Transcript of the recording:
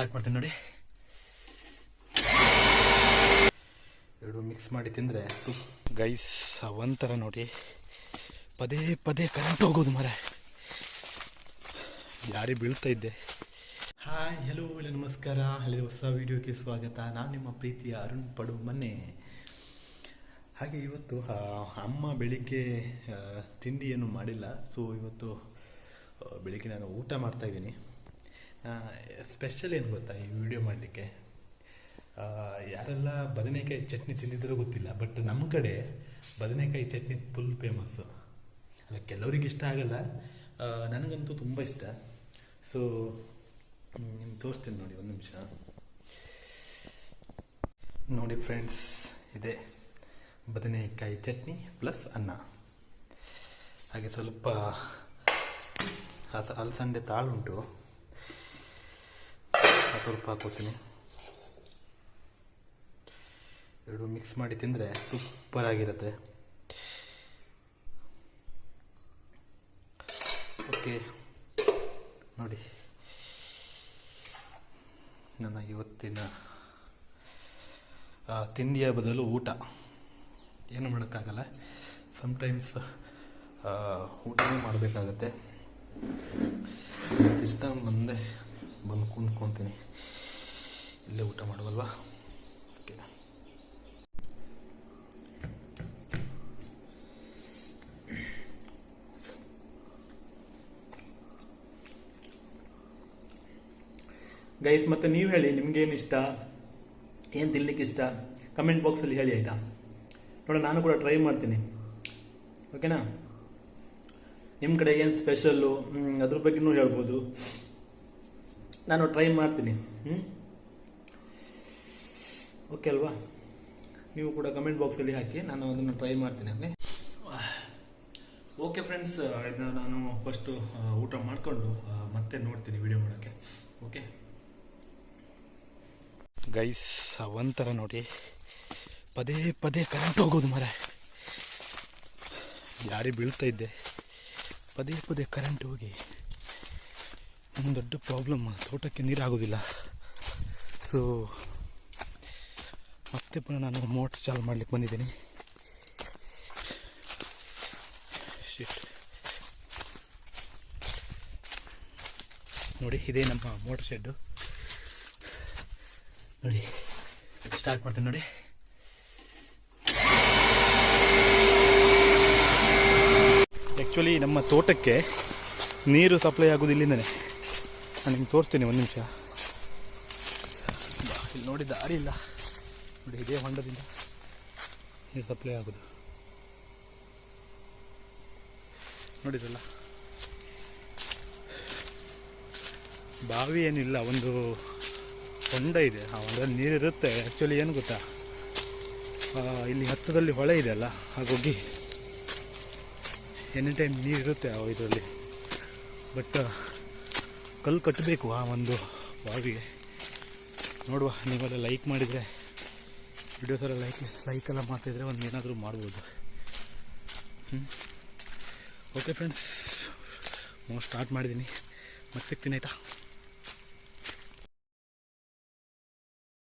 Start ಮಾಡ್ತೀನಿ ನೋಡಿ. ಎರಡು ಮಿಕ್ಸ್ ಮಾಡಿ ತಿಂದರೆ ಗೈಸ್ ಒಂಥರ ನೋಡಿ. ಪದೇ ಪದೇ ಕರೆಂಟ್ ಹೋಗೋದು ಮರ ಯಾರೇ ಬೀಳ್ತಾ ಇದ್ದೆ. ಹಾಯ್ ಹಲೋ ಎಲ್ಲ ನಮಸ್ಕಾರ. ಅಲ್ಲಿ ಹೊಸ ವೀಡಿಯೋಕ್ಕೆ ಸ್ವಾಗತ. ನಾನು ನಿಮ್ಮ ಪ್ರೀತಿಯ ಅರುಣ್ ಪಡು ಮನೆ ಹಾಗೆ ಇವತ್ತು ಅಮ್ಮ ಬೆಳಿಗ್ಗೆ ತಿಂಡಿಯನ್ನು ಮಾಡಿಲ್ಲ. ಸೊ ಇವತ್ತು ಬೆಳಿಗ್ಗೆ ನಾನು ಊಟ ಮಾಡ್ತಾ ಇದ್ದೀನಿ. ಸ್ಪೆಷಲ್ ಏನು ಗೊತ್ತಾ ಈ ವಿಡಿಯೋ ಮಾಡಲಿಕ್ಕೆ? ಯಾರೆಲ್ಲ ಬದನೆಕಾಯಿ ಚಟ್ನಿ ತಿಂದಿದ್ರೂ ಗೊತ್ತಿಲ್ಲ ಬಟ್ ನಮ್ಮ ಕಡೆ ಬದನೆಕಾಯಿ ಚಟ್ನಿ ಫುಲ್ ಫೇಮಸ್ಸು ಅಲ್ಲ, ಕೆಲವರಿಗೆ ಇಷ್ಟ ಆಗಲ್ಲ ನನಗಂತೂ ತುಂಬ ಇಷ್ಟ. ಸೊ ನಿಮ್ಗೆ ತೋರಿಸ್ತೀನಿ ನೋಡಿ ಒಂದು ನಿಮಿಷ. ನೋಡಿ ಫ್ರೆಂಡ್ಸ್ ಇದೆ ಬದನೆಕಾಯಿ ಚಟ್ನಿ ಪ್ಲಸ್ ಅನ್ನ. ಹಾಗೆ ಸ್ವಲ್ಪ ಅಲಸಂಡೆ ತಾಳುಂಟು. ಅದು ಸ್ವಲ್ಪ ಹಾಕೋತೀನಿ ಎರಡು ಮಿಕ್ಸ್ ಮಾಡಿ ತಿಂದರೆ ಸೂಪರ್ ಆಗಿರುತ್ತೆ. ಓಕೆ ನೋಡಿ. ನನ್ನ ಇವತ್ತಿನ ತಿಂಡಿಯ ಬದಲು ಊಟ. ಏನು ಮಾಡೋಕ್ಕಾಗಲ್ಲ. ಸಮ್ಟೈಮ್ಸ್ ಊಟನೇ ಮಾಡಬೇಕಾಗತ್ತೆ. ಇಷ್ಟ ಬಂದೆ ಬಂದು ಕುಂತ್ಕೊತೀನಿ. ಇಲ್ಲೇ ಊಟ ಮಾಡುವಲ್ವಾ? ಓಕೆ ಗೈಸ್ ಮತ್ತೆ ನೀವು ಹೇಳಿ, ನಿಮ್ಗೇನು ಇಷ್ಟ? ಏನು ತಿನ್ಲಿಕ್ಕೆ ಇಷ್ಟ? ಕಮೆಂಟ್ ಬಾಕ್ಸಲ್ಲಿ ಹೇಳಿ ಆಯಿತಾ? ನೋಡೋಣ ನಾನು ಕೂಡ ಟ್ರೈ ಮಾಡ್ತೀನಿ. ಓಕೆನಾ ನಿಮ್ಮ ಕಡೆ ಏನು ಸ್ಪೆಷಲ್ಲು ಅದ್ರ ಬಗ್ಗೆನೂ ಹೇಳ್ಬೋದು. ನಾನು ಟ್ರೈ ಮಾಡ್ತೀನಿ. ಹ್ಞೂ ಓಕೆ ಅಲ್ವಾ? ನೀವು ಕೂಡ ಕಮೆಂಟ್ ಬಾಕ್ಸಲ್ಲಿ ಹಾಕಿ, ನಾನು ಅದನ್ನು ಟ್ರೈ ಮಾಡ್ತೀನಿ ಓಕೆ ಓಕೆ ಫ್ರೆಂಡ್ಸ್ ಇದನ್ನ ನಾನು ಫಸ್ಟು ಊಟ ಮಾಡಿಕೊಂಡು ಮತ್ತೆ ನೋಡ್ತೀನಿ ವಿಡಿಯೋ ಮಾಡೋಕ್ಕೆ ಓಕೆ ಗೈಸ್ ಒಂಥರ ನೋಡಿ. ಪದೇ ಪದೇ ಕರೆಂಟ್ ಹೋಗೋದು ಮರ ಯಾರಿಗೆ ಬೀಳ್ತಾ ಇದ್ದೆ. ಪದೇ ಪದೇ ಕರೆಂಟ್ ಹೋಗಿ. ಒಂದು ದೊಡ್ಡ ಪ್ರಾಬ್ಲಮ್ ತೋಟಕ್ಕೆ ನೀರು ಆಗೋದಿಲ್ಲ ಸೊ ಮತ್ತೆ ಪುನಃ ನಾನು ಮೋಟ್ರ್ ಚಾಲು ಮಾಡ್ಲಿಕ್ಕೆ ಬಂದಿದ್ದೀನಿ. ನೋಡಿ, ಇದೇ ನಮ್ಮ ಮೋಟರ್ ಶೆಡ್ಡು ನೋಡಿ ಸ್ಟಾರ್ಟ್ ಮಾಡ್ತೀನಿ ನೋಡಿ. ಆ್ಯಕ್ಚುಲಿ ನಮ್ಮ ತೋಟಕ್ಕೆ ನೀರು ಸಪ್ಲೈ ಆಗೋದು ಇಲ್ಲಿಂದನೇ ನಾನು ನಿಮ್ಗೆ ತೋರಿಸ್ತೀನಿ ಒಂದು ನಿಮಿಷ. ಇಲ್ಲಿ ನೋಡಿ, ದಾರಿ ಇಲ್ಲ. ನೋಡಿ, ಇದೇ ಹೊಂಡದಿಂದ ನೀರು ಸಪ್ಲೈ ಆಗೋದು. ನೋಡಿದ್ರಲ್ಲ ಬಾವಿ ಏನಿಲ್ಲ, ಒಂದು ಹೊಂಡ ಇದೆ. ಆ ಹೊಂಡದಲ್ಲಿ ನೀರಿರುತ್ತೆ ಆ್ಯಕ್ಚುಲಿ ಏನು ಗೊತ್ತಾ? ಇಲ್ಲಿ ಹತ್ತದಲ್ಲಿ ಹೊಳೆ ಇದೆ ಅಲ್ಲ ಹಾಗೋಗಿ ಎನಿ ಟೈಮ್ ನೀರಿರುತ್ತೆ ಆ ಇದರಲ್ಲಿ. ಬಟ್ ಕಲ್ಲು ಕಟ್ಟಬೇಕು ಆ ಒಂದು ಬಾವಿಗೆ. ನೋಡುವ, ನೀವೆಲ್ಲ ಲೈಕ್ ಮಾಡಿದರೆ ವಿಡಿಯೋಸ್ ಎಲ್ಲ ಲೈಕ್ ಲೈಕ್ ಎಲ್ಲ ಮಾಡ್ತಿದ್ರೆ ಒಂದು ಏನಾದರೂ ಮಾಡ್ಬೋದು. ಹ್ಞೂ ಓಕೆ ಫ್ರೆಂಡ್ಸ್ ಸ್ಟಾರ್ಟ್ ಮಾಡಿದ್ದೀನಿ ಮತ್ತೆ ಸಿಗ್ತೀನಿ ಆಯಿತಾ?